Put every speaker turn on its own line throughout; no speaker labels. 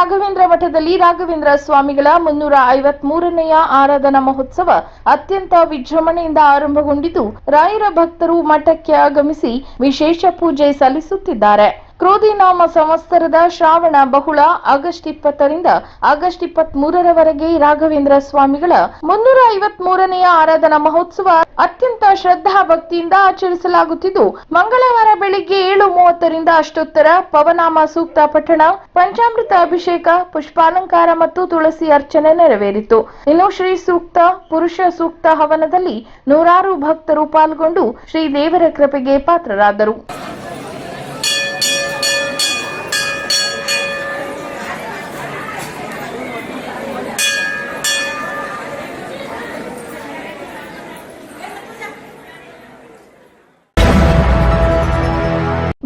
ರಾಘವೇಂದ್ರ ಮಠದಲ್ಲಿ ರಾಘವೇಂದ್ರ ಸ್ವಾಮಿಗಳ ಮುನ್ನೂರ ಐವತ್ ಮೂರನೆಯ ಆರಾಧನಾ ಮಹೋತ್ಸವ ಅತ್ಯಂತ ವಿಜೃಂಭಣೆಯಿಂದ ಆರಂಭಗೊಂಡಿದ್ದು, ರಾಯರ ಭಕ್ತರು ಮಠಕ್ಕೆ ಆಗಮಿಸಿ ವಿಶೇಷ ಪೂಜೆ ಸಲ್ಲಿಸುತ್ತಿದ್ದಾರೆ. ಕ್ರೋಧಿ ನಾಮ ಸಂವತ್ಸರದ ಶ್ರಾವಣ ಬಹುಳ ಆಗಸ್ಟ್ ಇಪ್ಪತ್ತರಿಂದ ಆಗಸ್ಟ್ ಇಪ್ಪತ್ತ್ ಮೂರರವರೆಗೆ ರಾಘವೇಂದ್ರ ಸ್ವಾಮಿಗಳ ಮುನ್ನೂರ ಐವತ್ ಮೂರನೆಯ ಆರಾಧನಾ ಮಹೋತ್ಸವ ಅತ್ಯಂತ ಶ್ರದ್ಧಾ ಭಕ್ತಿಯಿಂದ ಆಚರಿಸಲಾಗುತ್ತಿದ್ದು. ಮಂಗಳವಾರ ಬೆಳಿಗ್ಗೆ ಏಳು ಮೂವತ್ತರಿಂದ ಅಷ್ಟೋತ್ತರ ಪವನಾಮ ಸೂಕ್ತ ಪಠಣ, ಪಂಚಾಮೃತ ಅಭಿಷೇಕ, ಪುಷ್ಪಾಲಂಕಾರ ಮತ್ತು ತುಳಸಿ ಅರ್ಚನೆ ನೆರವೇರಿತು. ಇನ್ನು ಶ್ರೀ ಸೂಕ್ತ ಪುರುಷ ಸೂಕ್ತ ಹವನದಲ್ಲಿ ನೂರಾರು ಭಕ್ತರು ಪಾಲ್ಗೊಂಡು ಶ್ರೀ ದೇವರ ಕೃಪೆಗೆ ಪಾತ್ರರಾದರು.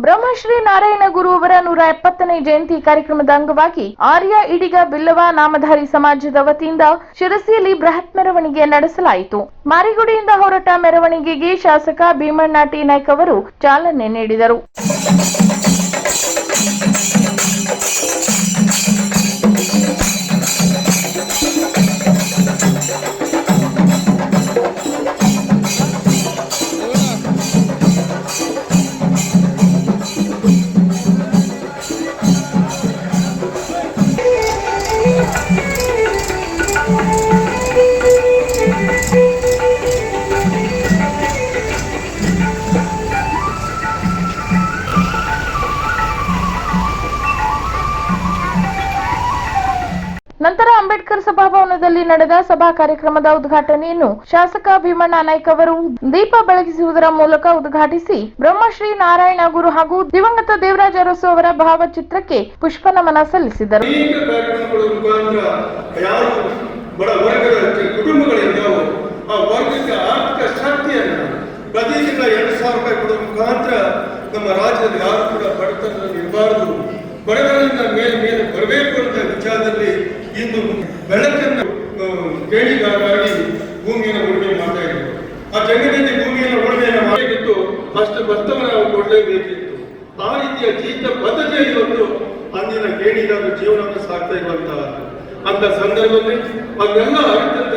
ಬ್ರಹ್ಮಶ್ರೀ ನಾರಾಯಣ ಗುರು ಅವರ ನೂರ ಎಪ್ಪತ್ತನೇ ಜಯಂತಿ ಕಾರ್ಯಕ್ರಮದ ಅಂಗವಾಗಿ ಆರ್ಯ ಇಡಿಗ ಬಿಲ್ಲವ ನಾಮಧಾರಿ ಸಮಾಜದ ವತಿಯಿಂದ ಶಿರಸಿಯಲ್ಲಿ ಬೃಹತ್ ಮೆರವಣಿಗೆ ನಡೆಸಲಾಯಿತು. ಮಾರಿಗುಡಿಯಿಂದ ಹೊರಟ ಮೆರವಣಿಗೆಗೆ ಶಾಸಕ ಭೀಮಣ್ಣ ಟಿ ನಾಯ್ಕ್ ಅವರು ಚಾಲನೆ ನೀಡಿದರು. ನಂತರ ಅಂಬೇಡ್ಕರ್ ಸಭಾಭವನದಲ್ಲಿ ನಡೆದ ಸಭಾ ಕಾರ್ಯಕ್ರಮದ ಉದ್ಘಾಟನೆಯನ್ನು ಶಾಸಕ ಭೀಮಣ್ಣ ನಾಯ್ಕ್ ಅವರು ದೀಪ ಬೆಳಗಿಸುವುದರ ಮೂಲಕ ಉದ್ಘಾಟಿಸಿ ಬ್ರಹ್ಮಶ್ರೀ ನಾರಾಯಣ ಗುರು ಹಾಗೂ ದಿವಂಗತ ದೇವರಾಜ ಅರಸು ಅವರ ಭಾವಚಿತ್ರಕ್ಕೆ ಪುಷ್ಪ ನಮನ ಸಲ್ಲಿಸಿದರು
ರೂಪಾಯಿ ನಮ್ಮ ರಾಜ್ಯದಲ್ಲಿ ಯಾರು ಕೂಡ ಬಡತನದಲ್ಲಿ ಇರಬಾರದು. ಬಡವರಿಂದ ಮೇಲೆ ಮೇಲೆ ಬರಬೇಕು ಅಂತ ವಿಚಾರದಲ್ಲಿ ಇಂದು ಬೆಳಕನ್ನು ಕೇಳಿಗಾಗಿ ಭೂಮಿಯನ್ನು ಉಳುಮೆ ಮಾಡ್ತಾ ಇದ್ರು ಆ ಜಗತ್ತಿನಲ್ಲಿ ಭೂಮಿಯನ್ನು ಉಳುಮೆಯನ್ನು ಮಾಡಬೇಕಿತ್ತು. ಅಷ್ಟು ಭತ್ತವನ್ನು ನಾವು ಕೊಡಲೇಬೇಕಿತ್ತು. ಆ ರೀತಿಯ ಜೀವಿತ ಪದ್ಧತಿಯಲ್ಲಿ ಇವತ್ತು ಅಂದಿನ ಕೇಳಿದಾಗ ಜೀವನವನ್ನು ಸಾಗ್ತಾ ಇರುವಂತಹ ಅಂತ ಸಂದರ್ಭದಲ್ಲಿ ಅದನ್ನೆಲ್ಲ ಅರಿತಂತ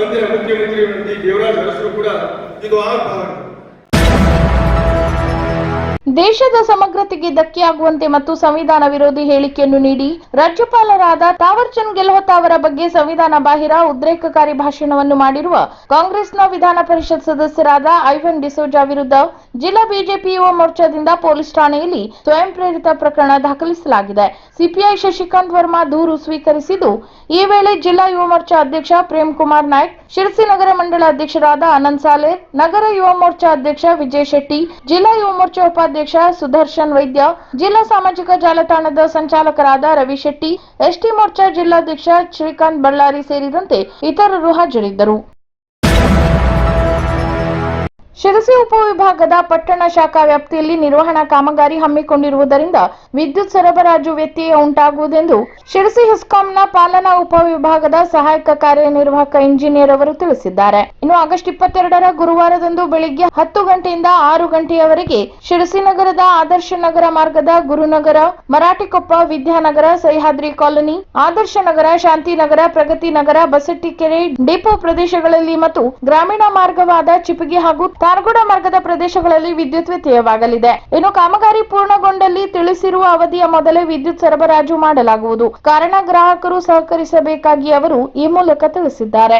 ಅಂದಿನ ಮುಖ್ಯಮಂತ್ರಿ ಡಿ ದೇವರಾಜ ಅರಸರು ಕೂಡ ಇದು ಆಗಬಾರದು.
ದೇಶದ ಸಮಗ್ರತೆಗೆ ಧಕ್ಕೆಯಾಗುವಂತೆ ಮತ್ತು ಸಂವಿಧಾನ ವಿರೋಧಿ ಹೇಳಿಕೆಯನ್ನು ನೀಡಿ ರಾಜ್ಯಪಾಲರಾದ ತಾವರ್ಚಂದ್ ಗೆಹ್ಲೋಟ್ ಅವರ ಬಗ್ಗೆ ಸಂವಿಧಾನ ಬಾಹಿರ ಉದ್ರೇಕಕಾರಿ ಭಾಷಣವನ್ನು ಮಾಡಿರುವ ಕಾಂಗ್ರೆಸ್ನ ವಿಧಾನ ಪರಿಷತ್ ಸದಸ್ಯರಾದ ಐವನ್ ಡಿಸೋಜಾ ವಿರುದ್ಧ ಜಿಲ್ಲಾ ಬಿಜೆಪಿ ಯುವ ಮೋರ್ಚಾದಿಂದ ಪೊಲೀಸ್ ಠಾಣೆಯಲ್ಲಿ ಸ್ವಯಂ ಪ್ರೇರಿತ ಪ್ರಕರಣ ದಾಖಲಿಸಲಾಗಿದೆ. ಸಿಪಿಐ ಶಶಿಕಾಂತ್ ವರ್ಮಾ ದೂರು ಸ್ವೀಕರಿಸಿದ್ದು, ಈ ವೇಳೆ ಜಿಲ್ಲಾ ಯುವ ಮೋರ್ಚಾ ಅಧ್ಯಕ್ಷ ಪ್ರೇಮ್ ಕುಮಾರ್ ನಾಯ್ಕ್, ಶಿರಸಿ ನಗರ ಮಂಡಳ ಅಧ್ಯಕ್ಷರಾದ ಆನಂದ್ ಸಾಲೆ, ನಗರ ಯುವ ಮೋರ್ಚಾ ಅಧ್ಯಕ್ಷ ವಿಜಯ್ ಶೆಟ್ಟಿ, ಜಿಲ್ಲಾ ಯುವ ಮೋರ್ಚಾ ಉಪಾಧ್ಯಕ್ಷ ಸುದರ್ಶನ್ ವೈದ್ಯ, ಜಿಲ್ಲಾ ಸಾಮಾಜಿಕ ಜಾಲತಾಣದ ಸಂಚಾಲಕರಾದ ರವಿ ಶೆಟ್ಟಿ, ಎಸ್ಟಿ ಮೋರ್ಚಾ ಜಿಲ್ಲಾಧ್ಯಕ್ಷ ಶ್ರೀಕಾಂತ್ ಬಳ್ಳಾರಿ ಸೇರಿದಂತೆ ಇತರರು ಹಾಜರಿದ್ದರು. ಶಿರಸಿ ಉಪವಿಭಾಗದ ಪಟ್ಟಣ ಶಾಖಾ ವ್ಯಾಪ್ತಿಯಲ್ಲಿ ನಿರ್ವಹಣಾ ಕಾಮಗಾರಿ ಹಮ್ಮಿಕೊಂಡಿರುವುದರಿಂದ ವಿದ್ಯುತ್ ಸರಬರಾಜು ವ್ಯತ್ಯಯ ಉಂಟಾಗುವುದೆಂದು ಶಿರಸಿ ಹುಸ್ಕಾಂನ ಪಾಲನಾ ಉಪವಿಭಾಗದ ಸಹಾಯಕ ಕಾರ್ಯನಿರ್ವಾಹಕ ಇಂಜಿನಿಯರ್ ಅವರು ತಿಳಿಸಿದ್ದಾರೆ. ಇನ್ನು ಆಗಸ್ಟ್ ಇಪ್ಪತ್ತೆರಡರ ಗುರುವಾರದಂದು ಬೆಳಿಗ್ಗೆ ಹತ್ತು ಗಂಟೆಯಿಂದ ಆರು ಗಂಟೆಯವರೆಗೆ ಶಿರಸಿ ನಗರದ ಆದರ್ಶ ನಗರ ಮಾರ್ಗದ ಗುರುನಗರ, ಮರಾಠಿಕೊಪ್ಪ ವಿದ್ಯಾನಗರ, ಸಹ್ಯಾದ್ರಿ ಕಾಲೋನಿ, ಆದರ್ಶ ನಗರ ಶಾಂತಿನಗರ ಪ್ರಗತಿ ನಗರ ಬಸಟ್ಟಿಕೆರೆ ಡಿಪೋ ಪ್ರದೇಶಗಳಲ್ಲಿ ಮತ್ತು ಗ್ರಾಮೀಣ ಮಾರ್ಗವಾದ ಚಿಪಿಗೆ ಹಾಗೂ ತಾರಗುಡ ಮಾರ್ಗದ ಪ್ರದೇಶಗಳಲ್ಲಿ ವಿದ್ಯುತ್ ವ್ಯತ್ಯಯವಾಗಲಿದೆ. ಇನ್ನು ಕಾಮಗಾರಿ ಪೂರ್ಣಗೊಂಡಲ್ಲಿ ತಿಳಿಸಿರುವ ಅವಧಿಯ ಮೊದಲೇ ವಿದ್ಯುತ್ ಸರಬರಾಜು ಮಾಡಲಾಗುವುದು. ಕಾರಣ ಗ್ರಾಹಕರು ಸಹಕರಿಸಬೇಕಾಗಿ ಅವರು ಈ ಮೂಲಕ ತಿಳಿಸಿದ್ದಾರೆ.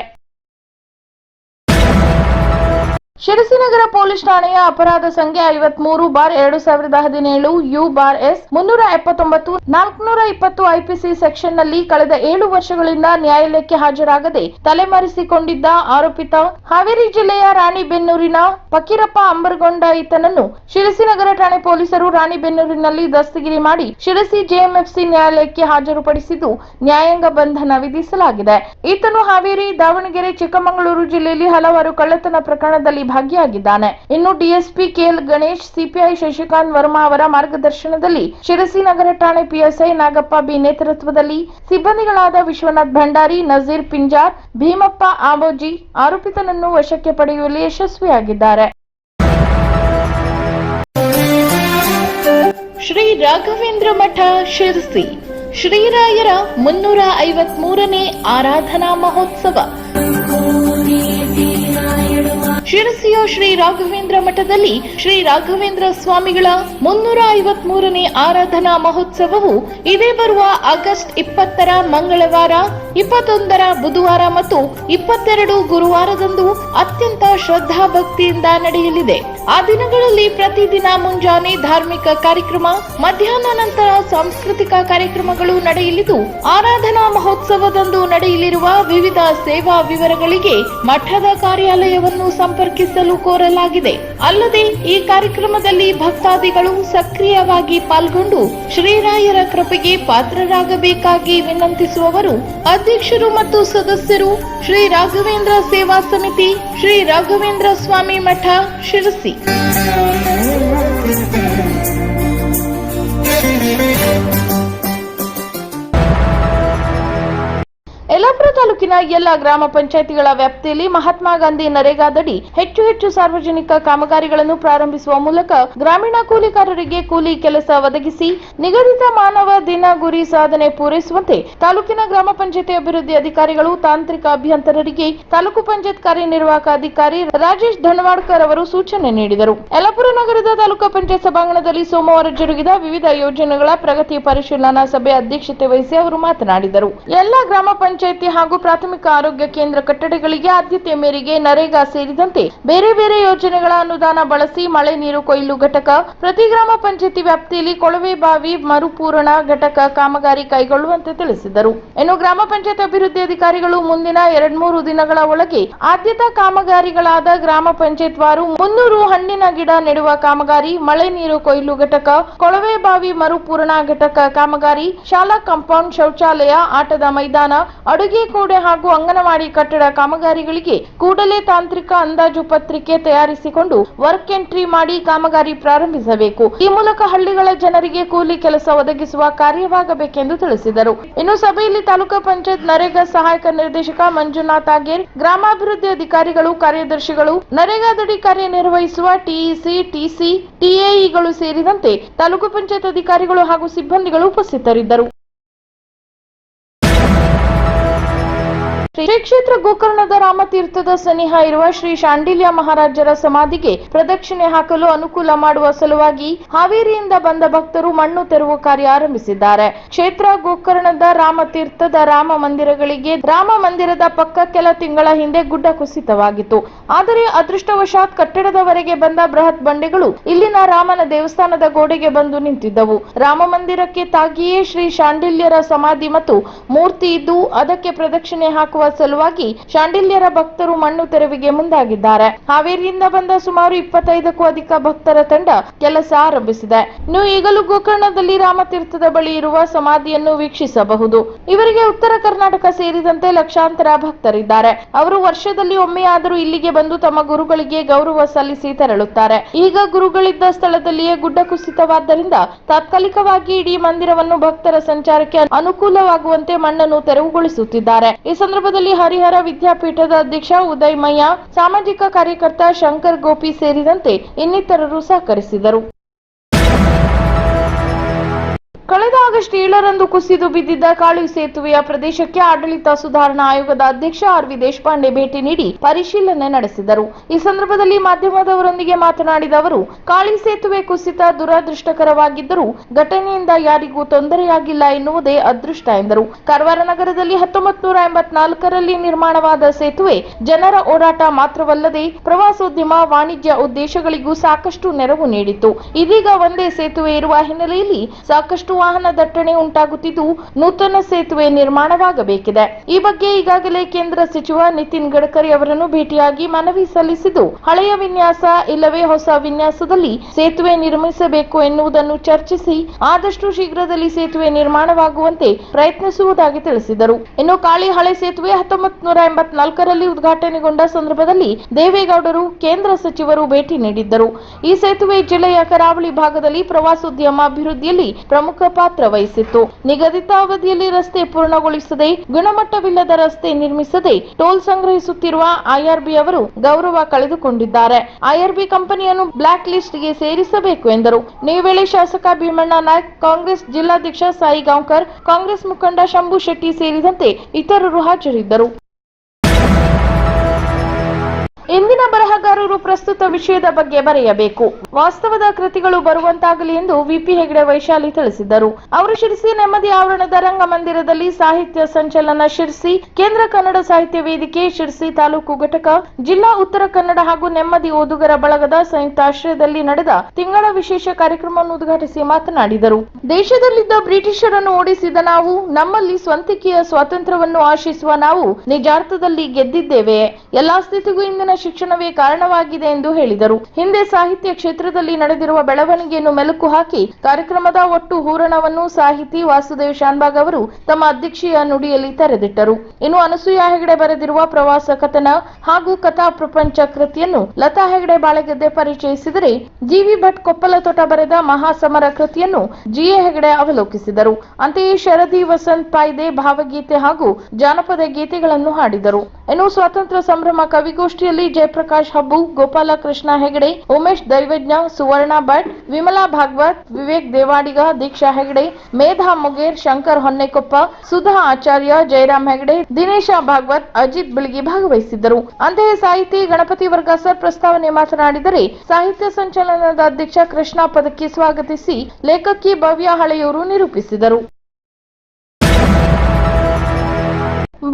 ಶಿರಸಿ ನಗರ ಪೊಲೀಸ್ ಠಾಣೆಯ ಅಪರಾಧ ಸಂಖ್ಯೆ ಐವತ್ಮೂರು ಬಾರ್ ಎರಡು ಸಾವಿರದ ಹದಿನೇಳು, ಯು ಬಾರ್ ಎಸ್ ಮುನ್ನೂರ ಎಪ್ಪತ್ತೊಂಬತ್ತು, ನಾಲ್ಕುನೂರ ಇಪ್ಪತ್ತು ಐಪಿಸಿ ಸೆಕ್ಷನ್ನಲ್ಲಿ ಕಳೆದ ಏಳು ವರ್ಷಗಳಿಂದ ನ್ಯಾಯಾಲಯಕ್ಕೆ ಹಾಜರಾಗದೆ ತಲೆಮರೆಸಿಕೊಂಡಿದ್ದ ಆರೋಪಿತ ಹಾವೇರಿ ಜಿಲ್ಲೆಯ ರಾಣಿಬೆನ್ನೂರಿನ ಫಕೀರಪ್ಪ ಅಂಬರಗೊಂಡ ಈತನನ್ನು ಶಿರಸಿನಗರ ಠಾಣೆ ಪೊಲೀಸರು ರಾಣಿಬೆನ್ನೂರಿನಲ್ಲಿ ದಸ್ತಗಿರಿ ಮಾಡಿ ಶಿರಸಿ ಜೆಎಂಎಫ್ಸಿ ನ್ಯಾಯಾಲಯಕ್ಕೆ ಹಾಜರುಪಡಿಸಿದ್ದು ನ್ಯಾಯಾಂಗ ಬಂಧನ ವಿಧಿಸಲಾಗಿದೆ. ಈತನು ಹಾವೇರಿ ದಾವಣಗೆರೆ ಚಿಕ್ಕಮಗಳೂರು ಜಿಲ್ಲೆಯಲ್ಲಿ ಹಲವಾರು ಕಳ್ಳತನ ಪ್ರಕರಣದಲ್ಲಿ ಭಾಗಿಯಾಗಿದ್ದಾನೆ. ಇನ್ನು DSP KL Ganesh, CPI Shashikant Varma ಅವರ ಮಾರ್ಗದರ್ಶನದಲ್ಲಿ ಶಿರಸಿ ನಗರ ಠಾಣೆ ಪಿಎಸ್ಐ ನಾಗಪ್ಪ ಬಿ ನೇತೃತ್ವದಲ್ಲಿ ಸಿಬ್ಬಂದಿಗಳಾದ ವಿಶ್ವನಾಥ್ ಭಂಡಾರಿ, ನಜೀರ್ ಪಿಂಜಾರ್, ಭೀಮಪ್ಪ ಆಬೋಜಿ ಆರೋಪಿತನನ್ನು ವಶಕ್ಕೆ ಪಡೆಯುವಲ್ಲಿ ಯಶಸ್ವಿಯಾಗಿದ್ದಾರೆ. ಶ್ರೀ ರಾಘವೇಂದ್ರ ಮಠ, ಶಿರಸಿ. ಶ್ರೀರಾಯರ ಮುನ್ನೂರ ಐವತ್ಮೂರನೇ ಆರಾಧನಾ ಮಹೋತ್ಸವ. ಶಿರಸಿಯ ಶ್ರೀ ರಾಘವೇಂದ್ರ ಮಠದಲ್ಲಿ ಶ್ರೀ ರಾಘವೇಂದ್ರ ಸ್ವಾಮಿಗಳ ಮುನ್ನೂರ ಐವತ್ಮೂರನೇ ಆರಾಧನಾ ಮಹೋತ್ಸವವು ಇದೇ ಬರುವ ಆಗಸ್ಟ್ ಇಪ್ಪತ್ತರ ಮಂಗಳವಾರ, ಇಪ್ಪತ್ತೊಂದರ ಬುಧವಾರ ಮತ್ತು ಇಪ್ಪತ್ತೆರಡು ಗುರುವಾರದಂದು ಅತ್ಯಂತ ಶ್ರದ್ಧಾ ಭಕ್ತಿಯಿಂದ ನಡೆಯಲಿದೆ. ಆ ದಿನಗಳಲ್ಲಿ ಪ್ರತಿದಿನ ಮುಂಜಾನೆ ಧಾರ್ಮಿಕ ಕಾರ್ಯಕ್ರಮ, ಮಧ್ಯಾಹ್ನ ನಂತರ ಸಾಂಸ್ಕೃತಿಕ ಕಾರ್ಯಕ್ರಮಗಳು ನಡೆಯಲಿದ್ದು, ಆರಾಧನಾ ಮಹೋತ್ಸವದಂದು ನಡೆಯಲಿರುವ ವಿವಿಧ ಸೇವಾ ವಿವರಗಳಿಗೆ ಮಠದ ಕಾರ್ಯಾಲಯವನ್ನು ಸಂಪರ್ಕಿಸಲು ಕೋರಲಾಗಿದೆ. ಅಲ್ಲದೆ ಈ ಕಾರ್ಯಕ್ರಮದಲ್ಲಿ ಭಕ್ತಾದಿಗಳು ಸಕ್ರಿಯವಾಗಿ ಪಾಲ್ಗೊಂಡು ಶ್ರೀರಾಯರ ಕೃಪೆಗೆ ಪಾತ್ರರಾಗಬೇಕಾಗಿ ವಿನಂತಿಸುವವರು ಅಧ್ಯಕ್ಷರು ಮತ್ತು ಸದಸ್ಯರು ಶ್ರೀ ರಾಘವೇಂದ್ರ ಸೇವಾ ಸಮಿತಿ, ಶ್ರೀ ರಾಘವೇಂದ್ರ ಸ್ವಾಮಿ ಮಠ, ಶಿರಸಿ. ತಾಲೂಕಿನ ಎಲ್ಲ ಗ್ರಾಮ ಪಂಚಾಯಿತಿಗಳ ವ್ಯಾಪ್ತಿಯಲ್ಲಿ ಮಹಾತ್ಮ ಗಾಂಧಿ ನರೇಗಾದಡಿ ಹೆಚ್ಚು ಹೆಚ್ಚು ಸಾರ್ವಜನಿಕ ಕಾಮಗಾರಿಗಳನ್ನು ಪ್ರಾರಂಭಿಸುವ ಮೂಲಕ ಗ್ರಾಮೀಣ ಕೂಲಿಕಾರರಿಗೆ ಕೂಲಿ ಕೆಲಸ ಒದಗಿಸಿ ನಿಗದಿತ ಮಾನವ ದಿನ ಗುರಿ ಸಾಧನೆ ಪೂರೈಸುವಂತೆ ತಾಲೂಕಿನ ಗ್ರಾಮ ಪಂಚಾಯಿತಿ ಅಭಿವೃದ್ಧಿ ಅಧಿಕಾರಿಗಳು ತಾಂತ್ರಿಕ ಅಭಿಯಂತರರಿಗೆ ತಾಲೂಕು ಪಂಚಾಯತ್ ಕಾರ್ಯನಿರ್ವಾಹಕ ಅಧಿಕಾರಿ ರಾಜೇಶ್ ಧನ್ವಾಡ್ಕರ್ ಅವರು ಸೂಚನೆ ನೀಡಿದರು. ಯಲಪುರ ನಗರದ ತಾಲೂಕು ಪಂಚಾಯತ್ ಸಭಾಂಗಣದಲ್ಲಿ ಸೋಮವಾರ ಜರುಗಿದ ವಿವಿಧ ಯೋಜನೆಗಳ ಪ್ರಗತಿ ಪರಿಶೀಲನಾ ಸಭೆ ಅಧ್ಯಕ್ಷತೆ ವಹಿಸಿ ಅವರು ಮಾತನಾಡಿದರು. ಎಲ್ಲ ಗ್ರಾಮ ಪಂಚಾಯಿತಿ ಹಾಗೂ ಪ್ರಾಥಮಿಕ ಆರೋಗ್ಯ ಕೇಂದ್ರ ಕಟ್ಟಡಗಳಿಗೆ ಆದ್ಯತೆ ಮೇರೆಗೆ ನರೇಗಾ ಸೇರಿದಂತೆ ಬೇರೆ ಬೇರೆ ಯೋಜನೆಗಳ ಅನುದಾನ ಬಳಸಿ ಮಳೆ ನೀರು ಕೊಯ್ಲು ಘಟಕ, ಪ್ರತಿ ಗ್ರಾಮ ಪಂಚಾಯಿತಿ ವ್ಯಾಪ್ತಿಯಲ್ಲಿ ಕೊಳವೆ ಬಾವಿ, ಮರುಪೂರಣ ಘಟಕ ಕಾಮಗಾರಿ ಕೈಗೊಳ್ಳುವಂತೆ ತಿಳಿಸಿದರು. ಇನ್ನು ಗ್ರಾಮ ಪಂಚಾಯತ್ ಅಭಿವೃದ್ಧಿ ಅಧಿಕಾರಿಗಳು ಮುಂದಿನ ಎರಡ್ಮೂರು ದಿನಗಳ ಒಳಗೆ ಆದ್ಯತಾ ಕಾಮಗಾರಿಗಳಾದ ಗ್ರಾಮ ಪಂಚಾಯತ್ ವಾರು ಮುನ್ನೂರು ಹಣ್ಣಿನ ಗಿಡ ನೆಡುವ ಕಾಮಗಾರಿ, ಮಳೆ ನೀರು ಕೊಯ್ಲು ಘಟಕ, ಕೊಳವೆ ಬಾವಿ ಮರುಪೂರಣ ಘಟಕ ಕಾಮಗಾರಿ, ಶಾಲಾ ಕಾಂಪೌಂಡ್ ಶೌಚಾಲಯ, ಆಟದ ಮೈದಾನ, ಅಡುಗೆ ಕೋಣೆ ಹಾಗೂ ಅಂಗನವಾಡಿ ಕಟ್ಟಡ ಕಾಮಗಾರಿಗಳಿಗೆ ಕೂಡಲೇ ತಾಂತ್ರಿಕ ಅಂದಾಜು ಪತ್ರಿಕೆ ತಯಾರಿಸಿಕೊಂಡು ವರ್ಕ್ ಎಂಟ್ರಿ ಮಾಡಿ ಕಾಮಗಾರಿ ಪ್ರಾರಂಭಿಸಬೇಕು. ಈ ಮೂಲಕ ಹಳ್ಳಿಗಳ ಜನರಿಗೆ ಕೂಲಿ ಕೆಲಸ ಒದಗಿಸುವ ಕಾರ್ಯವಾಗಬೇಕೆಂದು ತಿಳಿಸಿದರು. ಇನ್ನು ಸಭೆಯಲ್ಲಿ ತಾಲೂಕಾ ಪಂಚಾಯತ್ ನರೇಗಾ ಸಹಾಯಕ ನಿರ್ದೇಶಕ ಮಂಜುನಾಥ್ ಆಗೇರ್, ಗ್ರಾಮಾಭಿವೃದ್ಧಿ ಅಧಿಕಾರಿಗಳು, ಕಾರ್ಯದರ್ಶಿಗಳು ನರೇಗಾದಡಿ ಕಾರ್ಯನಿರ್ವಹಿಸುವ ಟಿಇಸಿ, ಟಿಸಿ, ಟಿಎಇಗಳು ಸೇರಿದಂತೆ ತಾಲೂಕು ಪಂಚಾಯತ್ ಅಧಿಕಾರಿಗಳು ಹಾಗೂ ಸಿಬ್ಬಂದಿಗಳು ಉಪಸ್ಥಿತರಿದ್ದರು. ಶ್ರೀ ಕ್ಷೇತ್ರ ಗೋಕರ್ಣದ ರಾಮತೀರ್ಥದ ಸನಿಹ ಇರುವ ಶ್ರೀ ಶಾಂಡಿಲ್ಯ ಮಹಾರಾಜರ ಸಮಾಧಿಗೆ ಪ್ರದಕ್ಷಿಣೆ ಹಾಕಲು ಅನುಕೂಲ ಮಾಡುವ ಸಲುವಾಗಿ ಹಾವೇರಿಯಿಂದ ಬಂದ ಭಕ್ತರು ಮಣ್ಣು ತೆರವು ಕಾರ್ಯ ಆರಂಭಿಸಿದ್ದಾರೆ. ಕ್ಷೇತ್ರ ಗೋಕರ್ಣದ ರಾಮತೀರ್ಥದ ರಾಮ ಮಂದಿರಗಳಿಗೆ ರಾಮ ಮಂದಿರದ ಪಕ್ಕ ಕೆಲ ತಿಂಗಳ ಹಿಂದೆ ಗುಡ್ಡ ಕುಸಿತವಾಗಿತ್ತು. ಆದರೆ ಅದೃಷ್ಟವಶಾತ್ ಕಟ್ಟಡದವರೆಗೆ ಬಂದ ಬೃಹತ್ ಬಂಡೆಗಳು ಇಲ್ಲಿನ ರಾಮನ ದೇವಸ್ಥಾನದ ಗೋಡೆಗೆ ಬಂದು ನಿಂತಿದ್ದವು. ರಾಮ ಮಂದಿರಕ್ಕೆ ತಾಗಿಯೇ ಶ್ರೀ ಶಾಂಡಿಲ್ಯರ ಸಮಾಧಿ ಮತ್ತು ಮೂರ್ತಿ ಇದ್ದು ಅದಕ್ಕೆ ಪ್ರದಕ್ಷಿಣೆ ಹಾಕುವ ಸಲುವಾಗಿ ಶಾಂಡಿಲ್ಯರ ಭಕ್ತರು ಮಣ್ಣು ತೆರವಿಗೆ ಮುಂದಾಗಿದ್ದಾರೆ. ಹಾವೇರಿಯಿಂದ ಬಂದ ಸುಮಾರು ಇಪ್ಪತ್ತೈದಕ್ಕೂ ಅಧಿಕ ಭಕ್ತರ ತಂಡ ಕೆಲಸ ಆರಂಭಿಸಿದೆ. ಇನ್ನು ಈಗಲೂ ಗೋಕರ್ಣದಲ್ಲಿ ರಾಮತೀರ್ಥದ ಬಳಿ ಇರುವ ಸಮಾಧಿಯನ್ನು ವೀಕ್ಷಿಸಬಹುದು. ಇವರಿಗೆ ಉತ್ತರ ಕರ್ನಾಟಕ ಸೇರಿದಂತೆ ಲಕ್ಷಾಂತರ ಭಕ್ತರಿದ್ದಾರೆ. ಅವರು ವರ್ಷದಲ್ಲಿ ಒಮ್ಮೆಯಾದರೂ ಇಲ್ಲಿಗೆ ಬಂದು ತಮ್ಮ ಗುರುಗಳಿಗೆ ಗೌರವ ಸಲ್ಲಿಸಿ ತೆರಳುತ್ತಾರೆ. ಈಗ ಗುರುಗಳಿದ್ದ ಸ್ಥಳದಲ್ಲಿಯೇ ಗುಡ್ಡ ಕುಸಿತವಾದ್ದರಿಂದ ತಾತ್ಕಾಲಿಕವಾಗಿ ಇಡೀ ಮಂದಿರವನ್ನು ಭಕ್ತರ ಸಂಚಾರಕ್ಕೆ ಅನುಕೂಲವಾಗುವಂತೆ ಮಣ್ಣನ್ನು ತೆರವುಗೊಳಿಸುತ್ತಿದ್ದಾರೆ. ಈ ಸಂದರ್ಭದಲ್ಲಿ ಹರಿಹರ ವಿದ್ಯಾಪೀಠದ ಅಧ್ಯಕ್ಷ ಉದಯ್ ಮಯ್ಯ ಸಾಮಾಜಿಕ ಕಾರ್ಯಕರ್ತ ಶಂಕರ್ ಗೋಪಿ ಸೇರಿದಂತೆ ಇನ್ನಿತರರು ಸಹಕರಿಸಿದರು. ಆಗಸ್ಟ್ ಏಳರಂದು ಕುಸಿದು ಬಿದ್ದಿದ್ದ ಕಾಳು ಸೇತುವೆಯ ಪ್ರದೇಶಕ್ಕೆ ಆಡಳಿತ ಸುಧಾರಣಾ ಆಯೋಗದ ಅಧ್ಯಕ್ಷ ಆರ್ ವಿ ದೇಶಪಾಂಡೆ ಭೇಟಿ ನೀಡಿ ಪರಿಶೀಲನೆ ನಡೆಸಿದರು. ಈ ಸಂದರ್ಭದಲ್ಲಿ ಮಾಧ್ಯಮದವರೊಂದಿಗೆ ಮಾತನಾಡಿದ ಅವರು, ಕಾಳಿ ಸೇತುವೆ ಕುಸಿತ ದುರದೃಷ್ಟಕರವಾಗಿದ್ದರೂ ಘಟನೆಯಿಂದ ಯಾರಿಗೂ ತೊಂದರೆಯಾಗಿಲ್ಲ ಎನ್ನುವುದೇ ಅದೃಷ್ಟ ಎಂದರು. ಕಾರವಾರ ನಗರದಲ್ಲಿ ಹತ್ತೊಂಬತ್ತು ನೂರ ಎಂಬತ್ನಾಲ್ಕರಲ್ಲಿ ನಿರ್ಮಾಣವಾದ ಸೇತುವೆ ಜನರ ಓಡಾಟ ಮಾತ್ರವಲ್ಲದೆ ಪ್ರವಾಸೋದ್ಯಮ ವಾಣಿಜ್ಯ ಉದ್ದೇಶಗಳಿಗೂ ಸಾಕಷ್ಟು ನೆರವು ನೀಡಿತ್ತು. ಇದೀಗ ಒಂದೇ ಸೇತುವೆ ಇರುವ ಹಿನ್ನೆಲೆಯಲ್ಲಿ ಸಾಕಷ್ಟು ವಾಹನ ದಟ್ಟಣೆ ಉಂಟಾಗುತ್ತಿದ್ದು ನೂತನ ಸೇತುವೆ ನಿರ್ಮಾಣವಾಗಬೇಕಿದೆ. ಈ ಬಗ್ಗೆ ಈಗಾಗಲೇ ಕೇಂದ್ರ ಸಚಿವ ನಿತಿನ್ ಗಡ್ಕರಿ ಅವರನ್ನು ಭೇಟಿಯಾಗಿ ಮನವಿ ಸಲ್ಲಿಸಿದ್ದು, ಹಳೆಯ ವಿನ್ಯಾಸ ಇಲ್ಲವೇ ಹೊಸ ವಿನ್ಯಾಸದಲ್ಲಿ ಸೇತುವೆ ನಿರ್ಮಿಸಬೇಕು ಎನ್ನುವುದನ್ನು ಚರ್ಚಿಸಿ ಆದಷ್ಟು ಶೀಘ್ರದಲ್ಲಿ ಸೇತುವೆ ನಿರ್ಮಾಣವಾಗುವಂತೆ ಪ್ರಯತ್ನಿಸುವುದಾಗಿ ತಿಳಿಸಿದರು. ಇನ್ನು ಕಾಳಿ ಹಳೆ ಸೇತುವೆ ಹತ್ತೊಂಬತ್ತು ನೂರ ಎಂಬತ್ನಾಲ್ಕರಲ್ಲಿ ಉದ್ಘಾಟನೆಗೊಂಡ ಸಂದರ್ಭದಲ್ಲಿ ದೇವೇಗೌಡರು ಕೇಂದ್ರ ಸಚಿವರು ಭೇಟಿ ನೀಡಿದ್ದರು. ಈ ಸೇತುವೆ ಜಿಲ್ಲೆಯ ಕರಾವಳಿ ಭಾಗದಲ್ಲಿ ಪ್ರವಾಸೋದ್ಯಮ ಅಭಿವೃದ್ಧಿಯಲ್ಲಿ ಪ್ರಮುಖ ಪಾತ್ರ ವಹಿಸಿತ್ತು. ನಿಗದಿತ ಅವಧಿಯಲ್ಲಿ ರಸ್ತೆ ಪೂರ್ಣಗೊಳಿಸದೆ ಗುಣಮಟ್ಟವಿಲ್ಲದ ರಸ್ತೆ ನಿರ್ಮಿಸದೆ ಟೋಲ್ ಸಂಗ್ರಹಿಸುತ್ತಿರುವ ಐಆರ್ಬಿ ಅವರು ಗೌರವ ಕಳೆದುಕೊಂಡಿದ್ದಾರೆ. ಐಆರ್ಬಿ ಕಂಪನಿಯನ್ನು ಬ್ಲಾಕ್ ಲಿಸ್ಟ್ಗೆ ಸೇರಿಸಬೇಕು ಎಂದರು. ಈ ವೇಳೆ ಶಾಸಕ ಭೀಮಣ್ಣ ನಾಯ್ಕ್, ಕಾಂಗ್ರೆಸ್ ಜಿಲ್ಲಾಧ್ಯಕ್ಷ ಸಾಯಿ ಗಾಂವ್ಕರ್, ಕಾಂಗ್ರೆಸ್ ಮುಖಂಡ ಶಂಭು ಶೆಟ್ಟಿ ಸೇರಿದಂತೆ ಇತರರು ಹಾಜರಿದ್ದರು. ಇಂದಿನ ಬರಹಗಾರರು ಪ್ರಸ್ತುತ ವಿಷಯದ ಬಗ್ಗೆ ಬರೆಯಬೇಕು. ವಾಸ್ತವದ ಕೃತಿಗಳು ಬರುವಂತಾಗಲಿ ಎಂದು ವಿಪಿ ಹೆಗಡೆ ವೈಶಾಲಿ ತಿಳಿಸಿದರು ಅವರು ಶಿರಸಿ ನೆಮ್ಮದಿ ಆವರಣದ ರಂಗಮಂದಿರದಲ್ಲಿ ಸಾಹಿತ್ಯ ಸಂಚಲನ ಶಿರ್ಸಿ, ಕೇಂದ್ರ ಕನ್ನಡ ಸಾಹಿತ್ಯ ವೇದಿಕೆ, ಶಿರ್ಸಿ ತಾಲೂಕು ಘಟಕ, ಜಿಲ್ಲಾ ಉತ್ತರ ಕನ್ನಡ ಹಾಗೂ ನೆಮ್ಮದಿ ಓದುಗರ ಬಳಗದ ಸಂಯುಕ್ತ ಆಶ್ರಯದಲ್ಲಿ ನಡೆದ ತಿಂಗಳ ವಿಶೇಷ ಕಾರ್ಯಕ್ರಮವನ್ನು ಉದ್ಘಾಟಿಸಿ ಮಾತನಾಡಿದರು. ದೇಶದಲ್ಲಿದ್ದ ಬ್ರಿಟಿಷರನ್ನು ಓಡಿಸಿದ ನಾವು, ನಮ್ಮಲ್ಲಿ ಸ್ವಂತಿಕೆಯ ಸ್ವಾತಂತ್ರ್ಯವನ್ನು ಆಶಿಸುವ ನಾವು ನಿಜಾರ್ಥದಲ್ಲಿ ಗೆದ್ದಿದ್ದೇವೆ. ಎಲ್ಲಾ ಸ್ಥಿತಿಗೂ ಇಂದಿನ ಶಿಕ್ಷಣವೇ ಕಾರಣವಾಗಿದೆ ಎಂದು ಹೇಳಿದರು. ಹಿಂದೆ ಸಾಹಿತ್ಯ ಕ್ಷೇತ್ರದಲ್ಲಿ ನಡೆದಿರುವ ಬೆಳವಣಿಗೆಯನ್ನು ಮೆಲುಕು ಹಾಕಿ ಕಾರ್ಯಕ್ರಮದ ಒಟ್ಟು ಹೂರಣವನ್ನು ಸಾಹಿತಿ ವಾಸುದೇವ್ ಶಾನ್ಬಾಗ್ ಅವರು ತಮ್ಮ ಅಧ್ಯಕ್ಷೀಯ ನುಡಿಯಲ್ಲಿ ತೆರೆದಿಟ್ಟರು. ಇನ್ನು ಅನಸೂಯ ಹೆಗಡೆ ಬರೆದಿರುವ ಪ್ರವಾಸ ಕಥನ ಹಾಗೂ ಕಥಾ ಪ್ರಪಂಚ ಕೃತಿಯನ್ನು ಲತಾ ಹೆಗಡೆ ಬಾಳೆಗದ್ದೆ ಪರಿಚಯಿಸಿದರೆ ಜಿವಿ ಭಟ್ ಕೊಪ್ಪಲತೋಟ ಬರೆದ ಮಹಾಸಮರ ಕೃತಿಯನ್ನು ಜಿಎ ಹೆಗಡೆ ಅವಲೋಕಿಸಿದರು. ಅಂತೆಯೇ ಶರದಿ ವಸಂತ್ ಪಾಯ್ದೆ ಭಾವಗೀತೆ ಹಾಗೂ ಜಾನಪದ ಗೀತೆಗಳನ್ನು ಹಾಡಿದರು. ಇನ್ನು ಸ್ವಾತಂತ್ರ್ಯ ಸಂಭ್ರಮ ಕವಿಗೋಷ್ಠಿಯಲ್ಲಿ ಜಯಪ್ರಕಾಶ್ ಹಬ್ಬು ಗೋಪಾಲ ಕೃಷ್ಣ ಹೆಗಡೆ, ಉಮೇಶ್ ದೈವಜ್ಞ, ಸುವರ್ಣ ಭಟ್, ವಿಮಲಾ ಭಾಗವತ್, ವಿವೇಕ್ ದೇವಾಡಿಗ, ದೀಕ್ಷಾ ಹೆಗಡೆ, ಮೇಧಾ ಮುಗೇರ್, ಶಂಕರ್ ಹೊನ್ನೆಕೊಪ್ಪ, ಸುಧಾ ಆಚಾರ್ಯ, ಜಯರಾಮ್ ಹೆಗಡೆ, ದಿನೇಶ ಭಾಗವತ್, ಅಜಿತ್ ಬಿಳ್ಗಿ ಭಾಗವಹಿಸಿದ್ದರು. ಅಂತೆಯೇ ಸಾಹಿತಿ, ಗಣಪತಿ ವರ್ಗಾಸರ್ ಪ್ರಸ್ತಾವನೆ ಮಾತನಾಡಿದರೆ, ಸಾಹಿತ್ಯ ಸಂಚಲನದ ಅಧ್ಯಕ್ಷ ಕೃಷ್ಣ ಪದಕ್ಕೆ ಸ್ವಾಗತಿಸಿ ಲೇಖಕಿ ಭವ್ಯ ಹಳೆಯೂರು ನಿರೂಪಿಸಿದರು.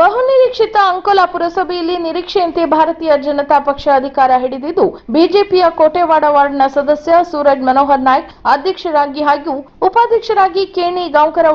ಬಹುನಿರೀಕ್ಷಿತ ಅಂಕೋಲಾ ಪುರಸಭೆಯಲ್ಲಿ ನಿರೀಕ್ಷೆಯಂತೆ ಭಾರತೀಯ ಜನತಾ ಪಕ್ಷ ಅಧಿಕಾರ ಹಿಡಿದಿದ್ದು, ಬಿಜೆಪಿಯ ಕೋಟೆವಾಡ ವಾರ್ಡ್ನ ಸದಸ್ಯ ಸೂರಜ್ ಮನೋಹರ್ ನಾಯ್ಕ್, ಅಧ್ಯಕ್ಷರಾಗಿ ಹಾಗೂ ಉಪಾಧ್ಯಕ್ಷರಾಗಿ ಕೇಣಿ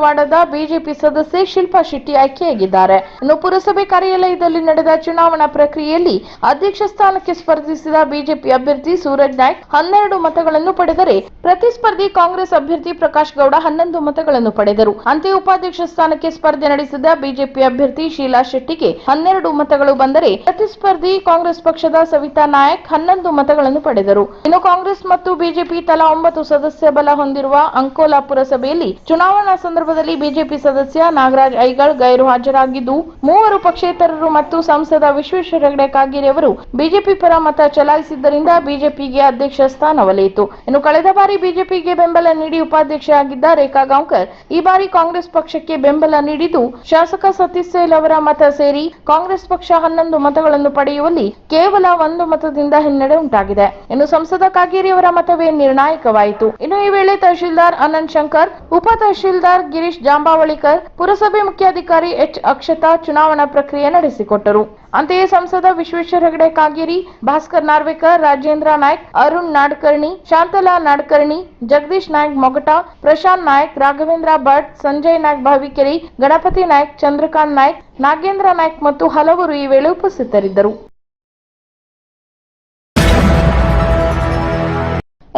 ವಾರ್ಡದ ಬಿಜೆಪಿ ಸದಸ್ಯೆ ಶಿಲ್ಪಾ ಶೆಟ್ಟಿ ಆಯ್ಕೆಯಾಗಿದ್ದಾರೆ. ಇನ್ನು ಪುರಸಭೆ ಕಾರ್ಯಾಲಯದಲ್ಲಿ ನಡೆದ ಚುನಾವಣಾ ಪ್ರಕ್ರಿಯೆಯಲ್ಲಿ ಅಧ್ಯಕ್ಷ ಸ್ಥಾನಕ್ಕೆ ಸ್ಪರ್ಧಿಸಿದ ಬಿಜೆಪಿ ಅಭ್ಯರ್ಥಿ ಸೂರಜ್ ನಾಯ್ಕ್ ಹನ್ನೆರಡು ಮತಗಳನ್ನು ಪಡೆದರೆ, ಪ್ರತಿಸ್ಪರ್ಧಿ ಕಾಂಗ್ರೆಸ್ ಅಭ್ಯರ್ಥಿ ಪ್ರಕಾಶ್ ಗೌಡ ಹನ್ನೊಂದು ಮತಗಳನ್ನು ಪಡೆದರು. ಅಂತೆ ಉಪಾಧ್ಯಕ್ಷ ಸ್ಥಾನಕ್ಕೆ ಸ್ಪರ್ಧೆ ನಡೆಸಿದ ಬಿಜೆಪಿ ಅಭ್ಯರ್ಥಿ ಶೀಲಾ ಶೆಟ್ಟಿಗೆ ಹನ್ನೆರಡು ಮತಗಳು ಬಂದರೆ ಪ್ರತಿಸ್ಪರ್ಧಿ ಕಾಂಗ್ರೆಸ್ ಪಕ್ಷದ ಸವಿತಾ ನಾಯಕ್ ಹನ್ನೊಂದು ಮತಗಳನ್ನು ಪಡೆದರು. ಇನ್ನು ಕಾಂಗ್ರೆಸ್ ಮತ್ತು ಬಿಜೆಪಿ ತಲಾ ಒಂಬತ್ತು ಸದಸ್ಯ ಬಲ ಹೊಂದಿರುವ ಅಂಕೋಲಾ ಪುರಸಭೆಯಲ್ಲಿ ಚುನಾವಣಾ ಸಂದರ್ಭದಲ್ಲಿ ಬಿಜೆಪಿ ಸದಸ್ಯ ನಾಗರಾಜ್ ಐಗಳ್ ಗೈರು ಹಾಜರಾಗಿದ್ದು ಮೂವರು ಪಕ್ಷೇತರರು ಮತ್ತು ಸಂಸದ ವಿಶ್ವೇಶ್ವರ ಹೆಗಡೆ ಕಾಗೇರಿ ಅವರು ಬಿಜೆಪಿ ಪರ ಮತ ಚಲಾಯಿಸಿದ್ದರಿಂದ ಬಿಜೆಪಿಗೆ ಅಧ್ಯಕ್ಷ ಸ್ಥಾನ ಒಲಿಯಿತು ಇನ್ನು ಕಳೆದ ಬಾರಿ ಬಿಜೆಪಿಗೆ ಬೆಂಬಲ ನೀಡಿ ಉಪಾಧ್ಯಕ್ಷೆಯಾಗಿದ್ದ ರೇಖಾ ಗಾಂವ್ಕರ್, ಈ ಬಾರಿ ಕಾಂಗ್ರೆಸ್ ಪಕ್ಷಕ್ಕೆ ಬೆಂಬಲ ನೀಡಿದ್ದು ಶಾಸಕ ಸತೀಶ್ ಸೇಲ್ ಮತ ಸೇರಿ ಕಾಂಗ್ರೆಸ್ ಪಕ್ಷ ಹನ್ನೊಂದು ಮತಗಳನ್ನು ಪಡೆಯುವಲ್ಲಿ ಕೇವಲ ಒಂದು ಮತದಿಂದ ಹಿನ್ನಡೆ ಉಂಟಾಗಿದೆ. ಇನ್ನು ಸಂಸದ ಕಾಗೇರಿ ಅವರ ಮತವೇ ನಿರ್ಣಾಯಕವಾಯಿತು. ಇನ್ನು ಈ ವೇಳೆ ತಹಶೀಲ್ದಾರ್ ಅನಂತ್ ಶಂಕರ್, ಉಪ ತಹಶೀಲ್ದಾರ್ ಗಿರೀಶ್ ಜಾಂಬಾವಳಿಕರ್, ಪುರಸಭೆ ಮುಖ್ಯಾಧಿಕಾರಿ ಎಚ್ ಅಕ್ಷತಾ ಚುನಾವಣಾ ಪ್ರಕ್ರಿಯೆ ನಡೆಸಿಕೊಟ್ಟರು. ಅಂತೆಯೇ ಸಂಸದ ವಿಶ್ವೇಶ್ವರ ಹೆಗಡೆ ಕಾಗೇರಿ, ಭಾಸ್ಕರ್ ನಾರ್ವೇಕರ್, ರಾಜೇಂದ್ರ ನಾಯ್ಕ್, ಅರುಣ್ ನಾಡ್ಕರ್ಣಿ, ಶಾಂತಲಾ ನಾಡ್ಕರ್ಣಿ, ಜಗದೀಶ್ ನಾಯ್ಕ್ ಮೊಗಟ, ಪ್ರಶಾಂತ್ ನಾಯ್ಕ್, ರಾಘವೇಂದ್ರ ಭಟ್, ಸಂಜಯ್ ನಾಯ್ಕ್ ಭಾವಿಕೇರಿ, ಗಣಪತಿ ನಾಯ್ಕ್, ಚಂದ್ರಕಾಂತ್ ನಾಯ್ಕ್ ನಾಗೇಂದ್ರ ನಾಯ್ಕ್ ಮತ್ತು ಹಲವರು ಈ ವೇಳೆ ಉಪಸ್ಥಿತರಿದ್ದರು.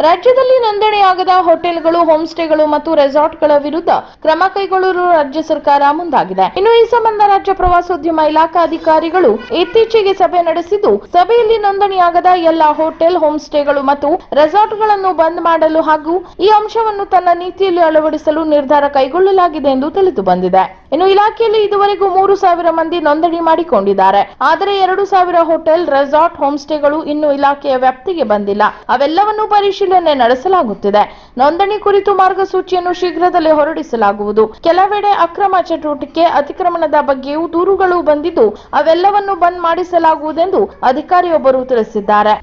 ರಾಜ್ಯದಲ್ಲಿ ನೋಂದಣಿಯಾಗದ ಹೋಟೆಲ್ಗಳು ಹೋಮ್ ಸ್ಟೇಗಳು ಮತ್ತು ರೆಸಾರ್ಟ್ಗಳ ವಿರುದ್ಧ ಕ್ರಮ ಕೈಗೊಳ್ಳಲು ರಾಜ್ಯ ಸರ್ಕಾರ ಮುಂದಾಗಿದೆ. ಇನ್ನು ಈ ಸಂಬಂಧ ರಾಜ್ಯ ಪ್ರವಾಸೋದ್ಯಮ ಇಲಾಖಾ ಅಧಿಕಾರಿಗಳು ಇತ್ತೀಚೆಗೆ ಸಭೆ ನಡೆಸಿದ್ದು, ಸಭೆಯಲ್ಲಿ ನೋಂದಣಿಯಾಗದ ಎಲ್ಲ ಹೋಟೆಲ್ ಹೋಮ್ ಸ್ಟೇಗಳು ಮತ್ತು ರೆಸಾರ್ಟ್ಗಳನ್ನು ಬಂದ್ ಮಾಡಲು ಹಾಗೂ ಈ ಅಂಶವನ್ನು ತನ್ನ ನೀತಿಯಲ್ಲಿ ಅಳವಡಿಸಲು ನಿರ್ಧಾರ ಕೈಗೊಳ್ಳಲಾಗಿದೆ ಎಂದು ತಿಳಿದು ಬಂದಿದೆ. ಇನ್ನು ಇಲಾಖೆಯಲ್ಲಿ ಇದುವರೆಗೂ ಮೂರು ಸಾವಿರ ಮಂದಿ ನೋಂದಣಿ ಮಾಡಿಕೊಂಡಿದ್ದಾರೆ. ಆದರೆ ಎರಡು ಸಾವಿರ ಹೋಟೆಲ್, ರೆಸಾರ್ಟ್ ಹೋಮ್ ಸ್ಟೇಗಳು ಇನ್ನು ಇಲಾಖೆಯ ವ್ಯಾಪ್ತಿಗೆ ಬಂದಿಲ್ಲ. ಅವೆಲ್ಲವನ್ನೂ ಪರಿಶೀಲನೆ ನಡೆಸಲಾಗುತ್ತಿದೆ ನೋಂದಣಿ ಕುರಿತು ಮಾರ್ಗಸೂಚಿಯನ್ನು ಶೀಘ್ರದಲ್ಲೇ ಹೊರಡಿಸಲಾಗುವುದು ಕೆಲವೆಡೆ ಅಕ್ರಮ ಚಟುವಟಿಕೆ, ಅತಿಕ್ರಮಣದ ಬಗ್ಗೆಯೂ ದೂರುಗಳು ಬಂದಿದ್ದು, ಅವೆಲ್ಲವನ್ನು ಬಂದ್ ಮಾಡಿಸಲಾಗುವುದೆಂದು ಅಧಿಕಾರಿಯೊಬ್ಬರು ತಿಳಿಸಿದ್ದಾರೆ.